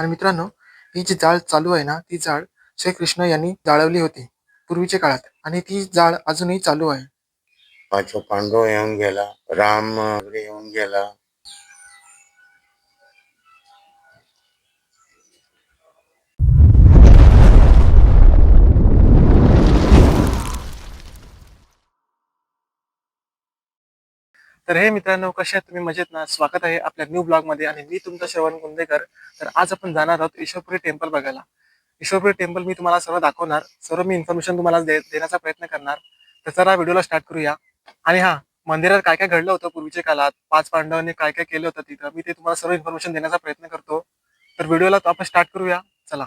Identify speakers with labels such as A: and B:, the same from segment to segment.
A: आणि मित्रांनो ही जी जाळ चालू आहे ना ती जाळ श्रीकृष्ण यांनी जाळवली होती पूर्वीच्या काळात. आणि ती जाळ अजूनही चालू आहे.
B: पाचवा पांडव येऊन गेला राम येऊन गेला
A: तर हे मित्रांनो कसे आहेत? तुम्ही मजेत ना? स्वागत आहे आपल्या न्यू ब्लॉगमध्ये आणि मी तुमचा श्रवण कुंदेकर तर आज आपण जाणार आहोत ईश्वरपुरी टेम्पल बघायला. ईश्वरपुरी टेम्पल मी तुम्हाला सर्व दाखवणार. सर्व मी इन्फॉर्मेशन तुम्हाला दे- देण्याचा प्रयत्न करणार. तर चला व्हिडिओला स्टार्ट करूया. आणि हा मंदिरात काय काय घडलं होतं पूर्वीच्या काळात? पाच पांडवांनी काय काय केलं होतं तिथं? मी ते तुम्हाला सर्व इन्फॉर्मेशन देण्याचा प्रयत्न करतो. तर व्हिडिओला आपण स्टार्ट करूया. चला.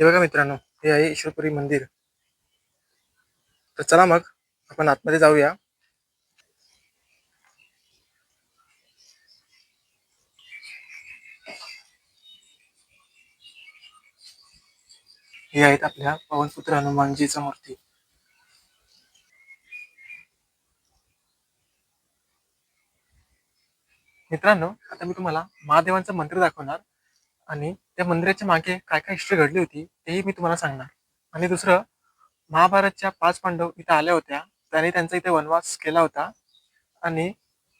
A: हे बघा मित्रांनो हे आहे ईश्वरपुरी मंदिर. तर चला मग आपण आतमध्ये जाऊया. हे आहेत आपल्या पवनपुत्र हनुमानजीचा मूर्ती. मित्रांनो आता मी तुम्हाला महादेवांचं मंदिर दाखवणार आणि त्या मंदिराच्या मागे काय काय हिस्ट्री घडली होती तेही मी तुम्हाला सांगणार. आणि दुसरं महाभारतच्या पाच पांडव इथे आल्या होत्या. त्यांनी त्यांचा इथे वनवास केला होता. आणि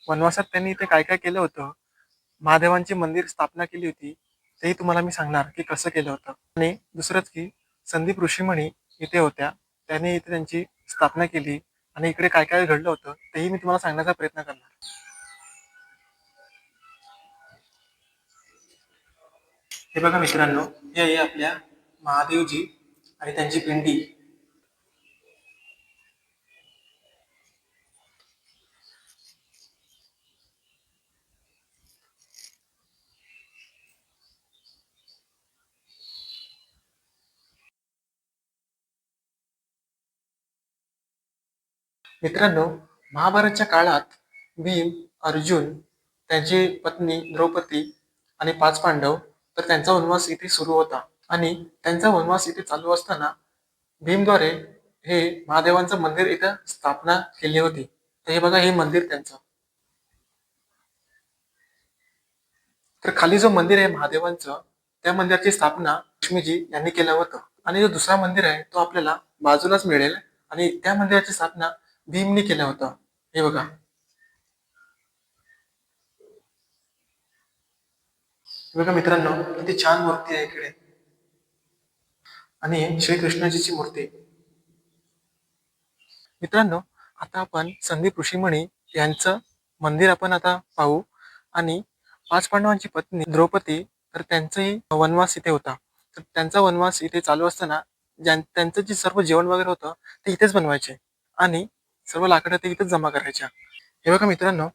A: वनवासात त्यांनी इथे काय काय केलं होतं? महादेवांची मंदिर स्थापना केली होती. तेही तुम्हाला मी सांगणार की कसं केलं होतं. आणि दुसरंच की संदीप ऋषीमणी इथे होत्या. त्यांनी इथे त्यांची स्थापना केली. आणि इकडे काय काय घडलं होतं तेही मी तुम्हाला सांगण्याचा प्रयत्न करणार. हे बघा मित्रांनो हे आहे आपल्या महादेवजी आणि त्यांची पिंडी. मित्रांनो महाभारतच्या काळात भीम अर्जुन त्यांची पत्नी द्रौपदी आणि पाच पांडव तर त्यांचा वनवास इथे सुरू होता. आणि त्यांचा वनवास इथे चालू असताना भीमद्वारे हे महादेवांचं मंदिर इथं स्थापना केली होती. तर हे बघा हे मंदिर त्यांचं. तर खाली जो मंदिर आहे महादेवांचं त्या मंदिराची स्थापना लक्ष्मीजी यांनी केलं होतं. आणि जो दुसरा मंदिर आहे तो आपल्याला बाजूलाच मिळेल. आणि त्या मंदिराची स्थापना भीमनी केलं होतं. हे बघा हे बघा मित्रांनो किती छान मूर्ती आहे इकडे. आणि श्रीकृष्णाजीची मूर्ती. मित्रांनो आता आपण संदीप ऋषीमणी यांचं मंदिर आपण आता पाहू. आणि पाच पांडवांची पत्नी द्रौपदी तर त्यांचाही वनवास इथे होता. तर त्यांचा वनवास इथे चालू असताना त्यांचं जे सर्व जेवण वगैरे होतं ते इथेच बनवायचे. आणि सर्व लाकडं ते इथेच जमा करायच्या. हे बघा मित्रांनो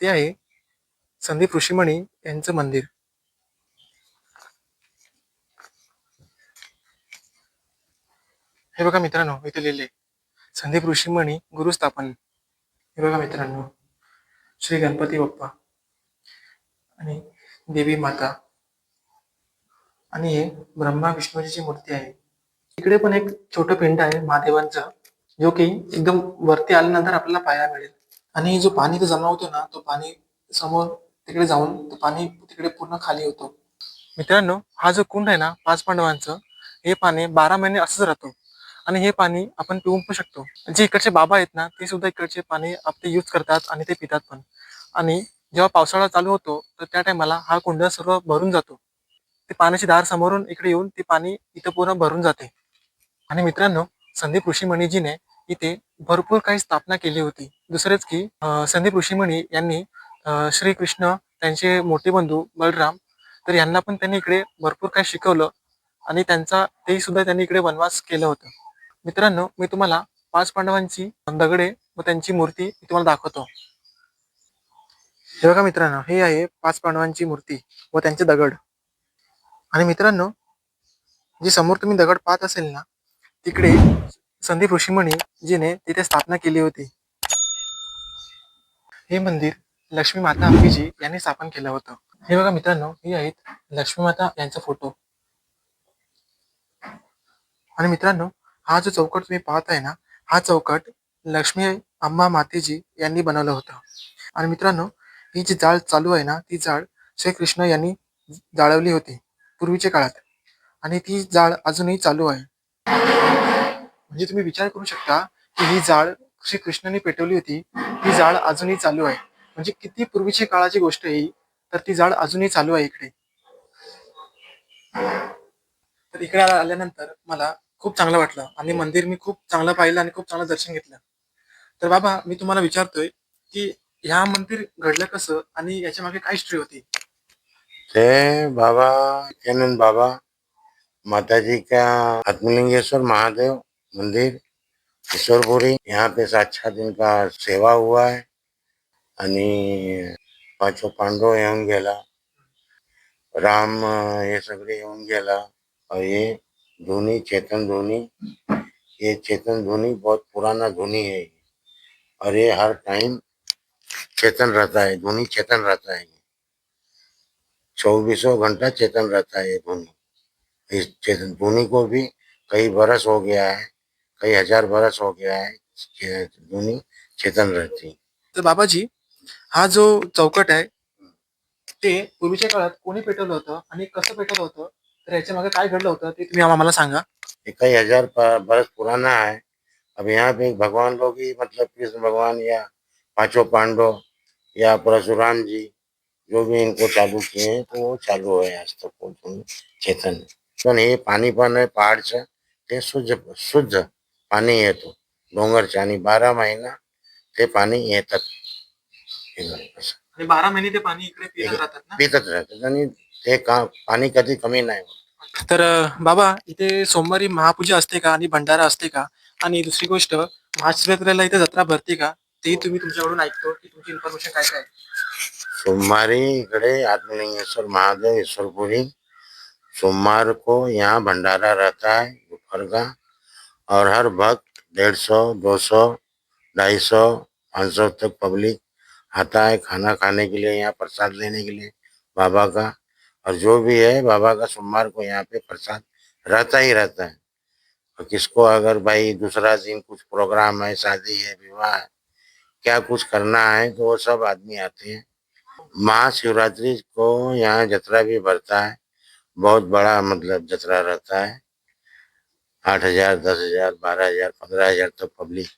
A: ते आहे संदीप ऋषीमणी यांचं मंदिर. हे बघा मित्रांनो इथे लिहिले. संदीप ऋषीमणी गुरुस्थापन हे बघा मित्रांनो श्री गणपती बाप्पा आणि देवी माता. आणि हे ब्रह्मा विष्णूजीची मूर्ती आहे. इकडे पण एक छोटं पिंड आहे महादेवांचं जो की एकदम वरती आल्यानंतर आपल्याला पाहायला मिळेल. आणि जो पाणी तो जमा होतो ना तो पाणी समोर तिकडे जाऊन तो पाणी तिकडे पूर्ण खाली होतो. मित्रांनो हा जो कुंड आहे ना पाच पांडवांचं हे पाणी बारा महिने असंच राहतो. आणि हे पाणी आपण पिऊ पण शकतो. जे इकडचे बाबा आहेत ना ते सुद्धा इकडचे पाणी आपले यूज करतात आणि ते पितात पण. आणि जेव्हा पावसाळा चालू होतो तर त्या टायमाला हा कुंड सर्व भरून जातो. ते पाण्याची धार समोरून इकडे येऊन ते पाणी इथं पूर्ण भरून जाते. आणि मित्रांनो संदीप ऋषीमणीजीने इथे भरपूर काही स्थापना केली होती. दुसरेच की संदीप ऋषीमणी यांनी श्रीकृष्ण त्यांचे मोठे बंधू बलराम तर यांना पण त्यांनी इकडे भरपूर काही शिकवलं आणि त्यांचा ते सुद्धा त्यांनी इकडे वनवास केलं होतं. मित्रांनो मी तुम्हाला पाच पांडवांची दगडे व त्यांची मूर्ती मी तुम्हाला दाखवतो. हे बघा मित्रांनो हे आहे पाच पांडवांची मूर्ती व त्यांचे दगड. आणि मित्रांनो जी समोर तुम्ही दगड पाहत असेल ना तिकडे संदीप ऋषीमणी जिने तिथे स्थापना केली होती. हे मंदिर लक्ष्मी माता अंबीजी यांनी स्थापन केलं होतं. हे बघा मित्रांनो ही आहेत लक्ष्मी माता यांचा फोटो. आणि मित्रांनो हा जो चौकट तुम्ही पाहत आहे ना हा चौकट लक्ष्मी अंबा मातेजी यांनी बनवलं होतं. आणि मित्रांनो ही जी जाळ चालू आहे ना ती जाळ श्रीकृष्ण यांनी जाळवली होती पूर्वीच्या काळात. आणि ती जाळ अजूनही चालू आहे. म्हणजे तुम्ही विचार करू शकता की ही जाळ श्रीकृष्णाने पेटवली होती. ती जाळ अजूनही चालू आहे. म्हणजे किती पूर्वीची काळाची गोष्ट आहे तर ती जाळ अजूनही चालू आहे इकडे. तर इकडे आल्यानंतर मला खूप चांगलं वाटलं. आणि मंदिर मी खूप चांगलं पाहिलं आणि खूप चांगलं दर्शन घेतलं. तर बाबा मी तुम्हाला विचारतोय की ह्या मंदिर घडलं कसं आणि याच्या मागे काय हिस्ट्री होती?
B: थे बाबा नित्यानंद बाबा माता जी का आत्मलिंगेश्वर महादेव मंदिर ईश्वरपुरी यहाँ पे दिन का सेवा हुआ है आणि पाचो पांडव येऊन गेला. राम हे सगळे येऊन गेला. ये धोनी चेतन धोनी ये चेतन धोनी बहुत पुराना धोनी है। और ये हर टाइम चेतन रहता है धोनी चेतन रहता है। चौबीसों घंटा चेतन रहता है ये धोनी इस चेतन धोनी को भी कई बरस हो गया है, कई हज़ार बरस हो गया है धोनी चेतन रहती।
A: तर बाबाजी, हा जो चौकट आहे, ते पूर्वीच्या काळात कोणी पेटवलं होतं आणि कसं पेटवलं होतं? तर याच्या मागे काय घडलं होतं ते तुम्ही आम्हाला सांगा.
B: ये हज़ार बरस पुराना है अब यहाँ पे भगवान लोग ही मतलब कृष्ण भगवान या पाँचों पांडव या परशुराम जी जो भी इनको चालू किए हैं तो वो चालू है आज तक वो चेतन। पण हे पाणी पण आहे पहाडचं ते शुद्ध शुद्ध बारा महिना ते पाणी येतात एकदम असं.
A: आणि बारा महिने ते पाणी इकडे पित राहतात ना?
B: पितच राहतात आणि ते का पाणी कधी कमी नाही होत.
A: तर अं, बाबा इथे सोमवारी महापूजा असते का आणि भंडारा असते का? आणि दुसरी गोष्ट महाशिवरात्रीला इथे जत्रा भरते का? तेही तुम्ही तुमच्याकडून ऐकतो की तुमची इन्फॉर्मेशन काय काय आहे.
B: सोमवारी इकडे आत्मलिंगेश्वर महादेव ईश्वरपुरी सोमवार को यहाँ भंडारा रहता है दोपहर का और हर भक्त डेढ़ सौ दो सौ ढाई सौ पाँच सौ तक पब्लिक आता है खाना खाने के लिए यहाँ प्रसाद लेने के लिए बाबा का और जो भी है, बाबा का सोमवार को यहाँ पे प्रसाद रहता ही रहता है। और किसको अगर भाई दूसरा दिन कुछ प्रोग्राम है, शादी है, विवाह है, क्या कुछ करना है तो वो सब आदमी आते हैं। महाशिवरात्रि को यहाँ जतरा भी भरता है। बहुत बड़ा मतलब जतरा रहता है। आठ हज़ार, दस हज़ार, बारह हज़ार, पंद्रह हज़ार तक पब्लिक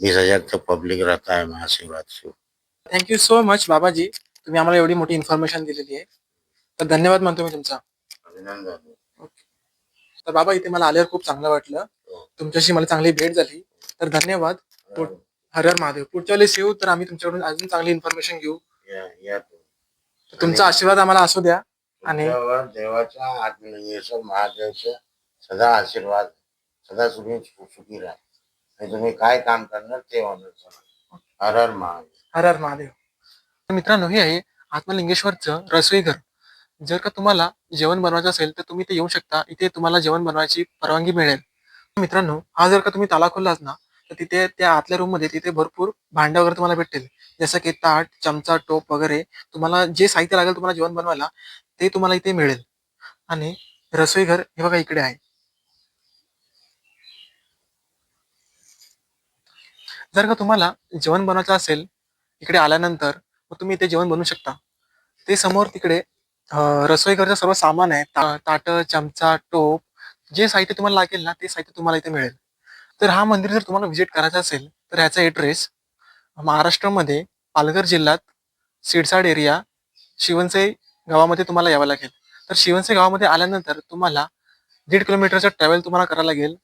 B: बीस हज़ार तक पब्लिक रहता है महाशिवरात्रि को।
A: थँक्यू सो मच बाबाजी तुम्ही आम्हाला एवढी मोठी इन्फॉर्मेशन दिलेली आहे तर धन्यवाद मानतो मी तुमचा.
B: अभिनंदन.
A: तर बाबा इथे मला आल्यावर खूप चांगलं वाटलं. तुमच्याशी मला चांगली भेट झाली. तर धन्यवाद. पुढ- हर हर महादेव. पुढच्या वेळेस येऊ तर आम्ही तुमच्याकडून अजून चांगली इन्फॉर्मेशन घेऊ. तुमचा आशीर्वाद आम्हाला असू द्या. आणि
B: देवाच्या आत्मलिंगेश्वर महादेवचे सदा आशीर्वाद सदा तुम्ही सुखी राहा. आणि तुम्ही काय काम करणार ते होणार हर हर महादेव.
A: हर हर महादेव. तर मित्रांनो हे आहे आत्मलिंगेश्वरचं रसोईघर जर का तुम्हाला जेवण बनवायचं असेल तर तुम्ही ते येऊ शकता. इथे तुम्हाला जेवण बनवायची परवानगी मिळेल. मित्रांनो हा जर का तुम्ही ताला खोललाच ना तर तिथे त्या आतल्या रूममध्ये तिथे भरपूर भांडं वगैरे तुम्हाला भेटतील. जसं की ताट चमचा टोप वगैरे तुम्हाला जे साहित्य लागेल तुम्हाला जेवण बनवायला ते तुम्हाला इथे मिळेल. आणि रसोईघर हे बघा इकडे आहे. जर का तुम्हाला जेवण बनवायचं असेल इकडे आल्यानंतर मग तुम्ही इथे जेवण बनवू शकता. ते समोर तिकडे रसोई रसोईघरचं सर्व सामान आहे. ता- ताटं चमचा टोप जे साहित्य तुम्हाला लागेल ना ते साहित्य तुम्हाला इथे मिळेल. तर हा मंदिर जर तुम्हाला व्हिजिट करायचा असेल तर ह्याचा ॲड्रेस महाराष्ट्रामध्ये पालघर जिल्ह्यात सिडसाड एरिया शिवनसे गावामध्ये तुम्हाला यावं लागेल. तर शिवनसे गावामध्ये आल्यानंतर तुम्हाला दीड किलोमीटरचं ट्रॅव्हल तुम्हाला करावं लागेल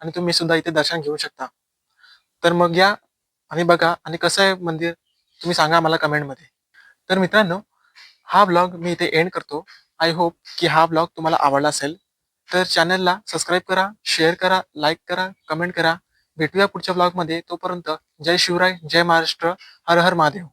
A: आणि तुम्ही सुद्धा इथे दर्शन घेऊ शकता. तर मग या आणि बघा आणि कसं आहे मंदिर तुम्ही सांगा मला कमेंटमध्ये तर मित्रांनो हा ब्लॉग मी इथे एंड करतो. आय होप की हा ब्लॉग तुम्हाला आवडला असेल. तर चॅनलला सबस्क्राईब करा शेअर करा लाईक करा कमेंट करा. भेटूया पुढच्या ब्लॉगमध्ये तोपर्यंत जय शिवराय जय महाराष्ट्र हर हर महादेव.